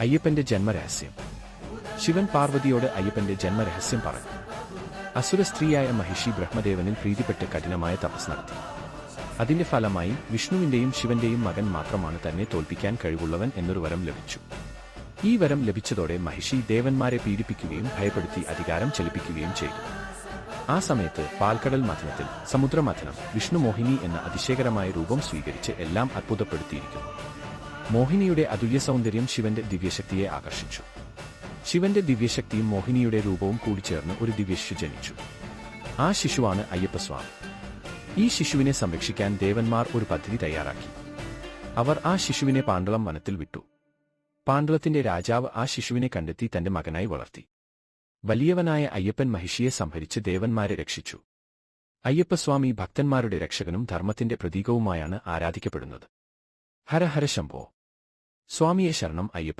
അയ്യപ്പന്റെ ജന്മരഹസ്യം. ശിവൻ പാർവതിയോട് അയ്യപ്പന്റെ ജന്മരഹസ്യം പറഞ്ഞു. അസുര സ്ത്രീയായ മഹിഷി ബ്രഹ്മദേവനിൽ പ്രീതിപ്പെട്ട് കഠിനമായ തപസ് നടത്തി. അതിന്റെ ഫലമായി വിഷ്ണുവിന്റെയും ശിവന്റെയും മകൻ മാത്രമാണ് തന്നെ തോൽപ്പിക്കാൻ കഴിവുള്ളവൻ എന്നൊരു വരം ലഭിച്ചു. ഈ വരം ലഭിച്ചതോടെ മഹിഷി ദേവന്മാരെ പീഡിപ്പിക്കുകയും ഭയപ്പെടുത്തി അധികാരം ചലിപ്പിക്കുകയും ചെയ്തു. ആ സമയത്ത് പാൽക്കടൽ മഥനത്തിൽ സമുദ്രമഥനം വിഷ്ണുമോഹിനി എന്ന അതിശയകരമായ രൂപം സ്വീകരിച്ച് എല്ലാം അത്ഭുതപ്പെടുത്തിയിരിക്കുന്നു. മോഹിനിയുടെ അതുല്യ സൗന്ദര്യം ശിവന്റെ ദിവ്യശക്തിയെ ആകർഷിച്ചു. ശിവന്റെ ദിവ്യശക്തിയും മോഹിനിയുടെ രൂപവും കൂടിച്ചേർന്ന് ഒരു ദിവ്യശിശു ജനിച്ചു. ആ ശിശുവാണ് അയ്യപ്പസ്വാമി. ഈ ശിശുവിനെ സംരക്ഷിക്കാൻ ദേവന്മാർ ഒരു പദ്ധതി തയ്യാറാക്കി. അവർ ആ ശിശുവിനെ പാണ്ഡളം വനത്തിൽ വിട്ടു. പാണ്ഡളത്തിന്റെ രാജാവ് ആ ശിശുവിനെ കണ്ടെത്തി തന്റെ മകനായി വളർത്തി. വലിയവനായ അയ്യപ്പൻ മഹിഷിയെ സംഭരിച്ച് ദേവന്മാരെ രക്ഷിച്ചു. അയ്യപ്പസ്വാമി ഭക്തന്മാരുടെ രക്ഷകനും ധർമ്മത്തിന്റെ പ്രതീകവുമായാണ് ആരാധിക്കപ്പെടുന്നത്. ഹര ഹര ശംഭോ. സ്വാമിയെ ശരണം അയ്യപ്പ